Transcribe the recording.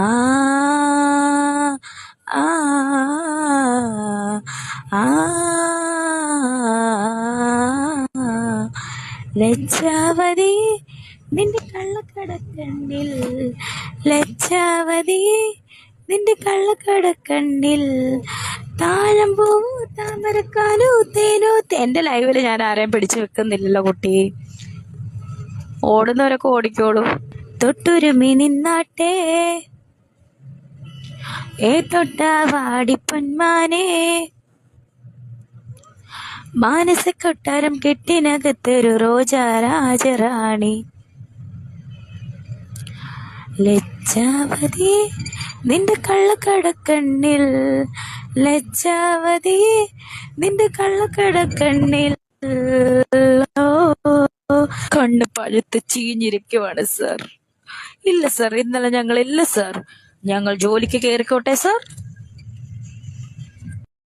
ആ ആ ആ ലജ്ജാവതി നിന്റെ കള്ളക്കടക്കണ്ണിൽ. ലജ്ജാവതി നിന്റെ കള്ളക്കടക്കണ്ണിൽ. താഴമ്പൂ താമരക്കാലോ തേനോ. എന്റെ ലൈവിൽ ഞാൻ ആരെയും പിടിച്ചു വെക്കുന്നില്ലല്ലോ കുട്ടി. ഓടുന്നവരൊക്കെ ഓടിക്കോളൂ. തൊട്ടുരുമി നിന്നാട്ടെ. ഏ തൊട്ട വാടിപ്പൊന്മാനെ മാനസ കൊട്ടാരം കെട്ടിനകത്തൊരു റോജ രാജറാണി. ലജ്ജാവതി നിന്റെ കള്ളക്കടക്കണ്ണിൽ. ലജ്ജാവതി നിന്റെ കള്ളക്കടക്കണ്ണിൽ. കണ്ണ് പഴുത്ത് ചീഞ്ഞിരിക്കുവാണ് സാർ. ഇല്ല സാർ ഇന്നലെ ഞങ്ങൾ ഇല്ല സർ. ഞങ്ങൾ ജോലിക്ക് കയറിക്കോട്ടെ സർ?